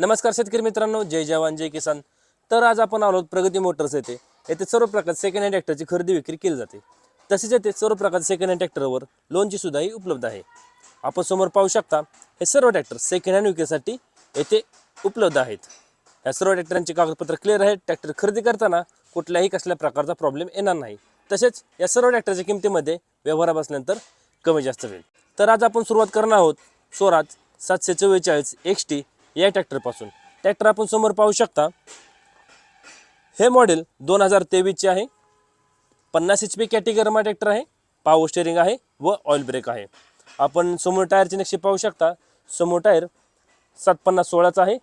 नमस्कार शेतकरी मित्रांनो जय जवान जय किसान. तर आज आपण आलो प्रगती मोटर्स येथे. येथे सर्व प्रकार सेकंड हँड ट्रॅक्टरची खरेदी विक्री केली जाते. तसेच येथे सर्व प्रकारचे सेकंड हँड ट्रॅक्टरवर लोनची सुद्धाही उपलब्ध आहे. आपण समोर पाहू शकता हे सर्व ट्रॅक्टर सेकंड हँड विक्रीसाठी येथे उपलब्ध आहेत. या सर्व ट्रॅक्टरांची कागदपत्र क्लिअर आहेत. ट्रॅक्टर खरेदी करताना कुठल्याही कसल्या प्रकारचा प्रॉब्लेम येणार नाही. तसेच या सर्व ट्रॅक्टरच्या किमतीमध्ये व्यवहार बसल्यानंतर कमी जास्त होईल. तर आज आपण सुरुवात करणार आहोत स्वराज सातशे चव्वेचाळीस एक्स टी या ट्रॅक्टरपासून. ट्रॅक्टर आपण समोर पाहू शकता. हे मॉडेल दोन हजार तेवीसचे आहे. पन्नास एच पी कॅटेगरीमा ट्रॅक्टर आहे. पावर स्टेअरिंग आहे व ऑइल ब्रेक आहे. आपण समोर टायरचे नक्षी पाहू शकता. समोर टायर सात पन्नास सोळाचा आहे.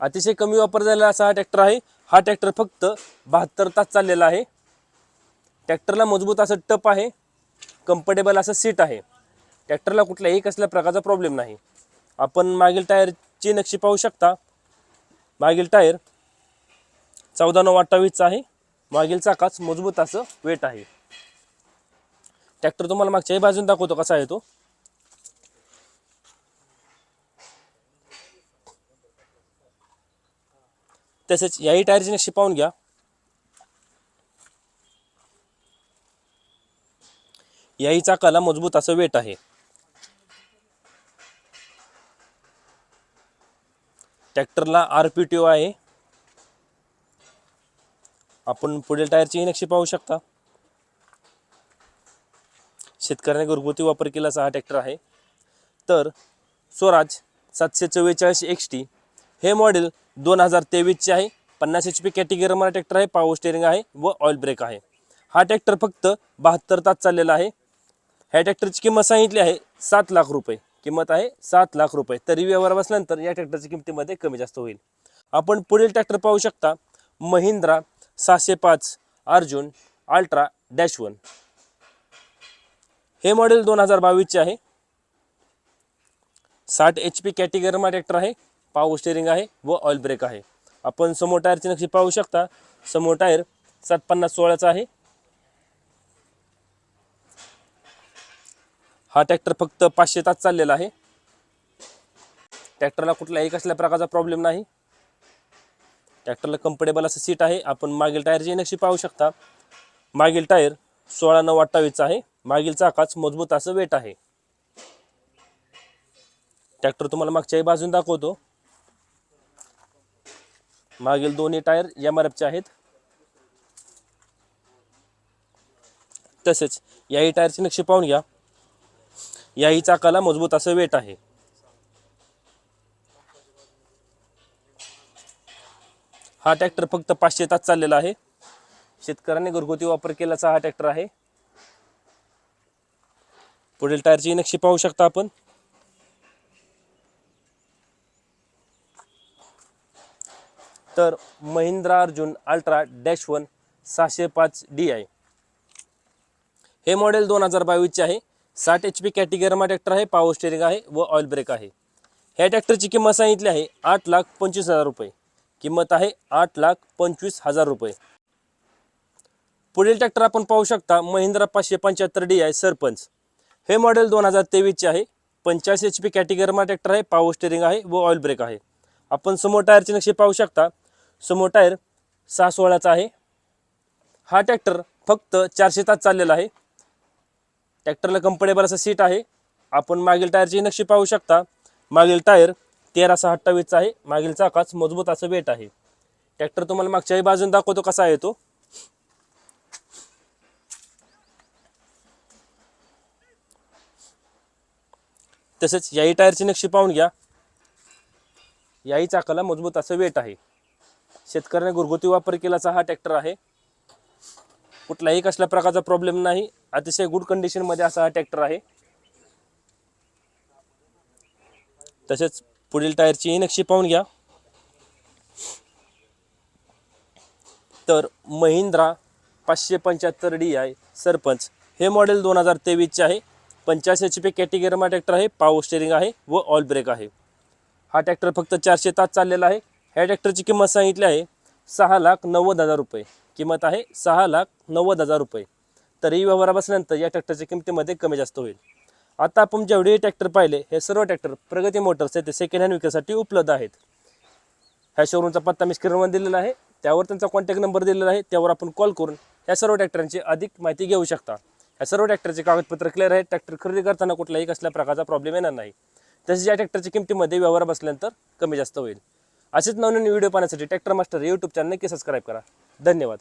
अतिशय कमी वापर झालेला असा हा ट्रॅक्टर आहे. हा ट्रॅक्टर फक्त बहात्तर तास चाललेला आहे. ट्रॅक्टरला मजबूत असं टप आहे. कम्फर्टेबल असं सीट आहे. ट्रॅक्टरला कुठल्याही कसल्या प्रकारचा प्रॉब्लेम नाही. आपण मागील टायरची नक्षी पाहू शकता. मागील टायर चौदा नऊ अठ्ठावीसचा आहे. मागील चाकाच मजबूत असं वेट आहे. ट्रॅक्टर तुम्हाला मागच्याही बाजून दाखवतो कसा आहे तो. तसेच याही टायरची नक्षी पाहून घ्या. याही चाकाला मजबूत असं वेट आहे. ट्रॅक्टरला आर पी टी ओ आहे. आपण पुढील टायरची नक्षी पाहू शकता. शेतकऱ्याने घरगुती वापर केलाचा हा ट्रॅक्टर आहे. तर स्वराज सातशे चव्वेचाळीस एक्स टी हे मॉडेल दोन हजार तेवीसचे आहे. पन्नास एच पी कॅटेगरीमध्ये ट्रॅक्टर आहे पावर स्टेअरिंग आहे व ऑइल ब्रेक आहे. हा ट्रॅक्टर फक्त बहात्तर तास चाललेला आहे. ह्या ट्रॅक्टरची किंमत सांगितली आहे सात लाख रुपये. किंमत आहे सात लाख रुपये. तरी व्यवहार बसल्यानंतर या ट्रॅक्टरच्या किमतीमध्ये कमी जास्त होईल. आपण पुढील ट्रॅक्टर पाहू शकता महिंद्रा सहाशे पाच अर्जुन अल्ट्रा डॅश वन. हे मॉडेल दोन हजार बावीसचे आहे. साठ एच पी कॅटेगरीमा ट्रॅक्टर आहे पावर स्टेरिंग आहे व ऑइल ब्रेक आहे. आपण समोर टायरची नक्षी पाहू शकता समोर टायर सात पन्नास सोळाचा आहे. हा ट्रॅक्टर फक्त पाचशे तास चाललेला आहे. ट्रॅक्टरला कुठल्याही कसल्या प्रकारचा प्रॉब्लेम नाही. ट्रॅक्टरला कम्फर्टेबल असं सीट आहे. आपण मागील टायरची नक्षी पाहू शकता. मागील टायर सोळा नऊ अठ्ठावीसचा आहे. मागील चाकाच मजबूत असं वेट आहे. ट्रॅक्टर तुम्हाला मागच्याही बाजून दाखवतो. मागील दोन्ही टायर एम आर एफचे आहेत. तसेच याही टायरची नक्षी पाहून घ्या. याही चाकाला मजबूत असं वेट आहे. हा ट्रॅक्टर फक्त पाचशे तास चाललेला आहे. शेतकऱ्यांनी घरगुती वापर केल्याचा हा ट्रॅक्टर आहे. पुढील टायरची नक्षी पाहू शकता आपण. तर Mahindra Arjun ultra dash one सहाशे पाच डी आय. हे मॉडेल दोन हजार बावीसचे आहे. साठ एच पी कॅटेगरीमा ट्रॅक्टर आहे पॉवर स्टेरिंग आहे व ऑइल ब्रेक आहे. ह्या ट्रॅक्टरची किंमत सांगितली आहे आठ लाख पंचवीस हजार रुपये. किंमत आहे आठ लाख पंचवीस हजार रुपये. पुढील ट्रॅक्टर आपण पाहू शकता महिंद्रा पाचशे पंच्याहत्तर डी आहे सरपंच. हे मॉडेल दोन हजार तेवीसचे आहे. पंच्याऐंशी एच पी कॅटेगरीमा ट्रॅक्टर आहे पॉवर स्टेरिंग आहे व ऑइल ब्रेक आहे. आपण समोर टायरची नक्षी पाहू शकता. समोर टायर सहा सोळाचा आहे. हा ट्रॅक्टर फक्त चारशे तास चाललेला आहे. ट्रॅक्टरला कम्फर्टेबल असं सीट आहे. आपण मागील टायरची नक्षी पाहू शकता. मागील टायर तेरा सहा अठ्ठावीसचा आहे. मागील चाकाच मजबूत असं वेट आहे. ट्रॅक्टर तुम्हाला मागच्याही बाजून दाखवतो कसा आहे तो. तसेच याही टायरची नक्षी पाहून घ्या. याही चाकाला मजबूत असं वेट आहे. शेतकऱ्याने घरगुती वापर केलाचा हा ट्रॅक्टर आहे. कुठलाही कसल्या प्रकारचा प्रॉब्लेम नाही. अतिशय गुड कंडिशनमध्ये असा हा ट्रॅक्टर आहे. तसेच पुढील टायरची नक्षी पाहून घ्या. तर महिंद्रा पाचशे पंच्याहत्तर डी आय सरपंच. हे मॉडेल दोन हजार तेवीसचे आहे. पंच्याऐंशी एच पी कॅटेगरीमा ट्रॅक्टर आहे. पावर स्टेरिंग आहे व ऑल ब्रेक आहे. हा ट्रॅक्टर फक्त चारशे तास चाललेला आहे. ह्या ट्रॅक्टरची किंमत सांगितली आहे सहा लाख नव्वद हजार रुपये. किंमत आहे सहा लाख नव्वद हजार रुपये. तरीही व्यवहार बसल्यानंतर या ट्रॅक्टरच्या किमतीमध्ये कमी जास्त होईल. आता आपण जेवढे ट्रॅक्टर पाहिले हे सर्व ट्रॅक्टर प्रगती मोटर्स ते सेकंड हँड विक्रीसाठी उपलब्ध आहेत. ह्या शोरूमचा पत्ता मी स्क्रीनवर दिलेला आहे. त्यावर त्यांचा कॉन्टॅक्ट नंबर दिलेला आहे. त्यावर आपण कॉल करून या सर्व ट्रॅक्टरांची अधिक माहिती घेऊ शकता. या सर्व ट्रॅक्टरचे कागदपत्र क्लिअर आहे ट्रॅक्टर खरेदी करताना कुठलाही कसल्या प्रकारचा प्रॉब्लेम येणार नाही. तसेच या ट्रॅक्टरच्या किमतीमध्ये व्यवहार बसल्यानंतर कमी जास्त होईल. असेच नवनवीन व्हिडिओ पाहण्यासाठी ट्रॅक्टर मास्टर यूट्यूब चॅनल नक्की सबस्क्राईब करा. धन्यवाद.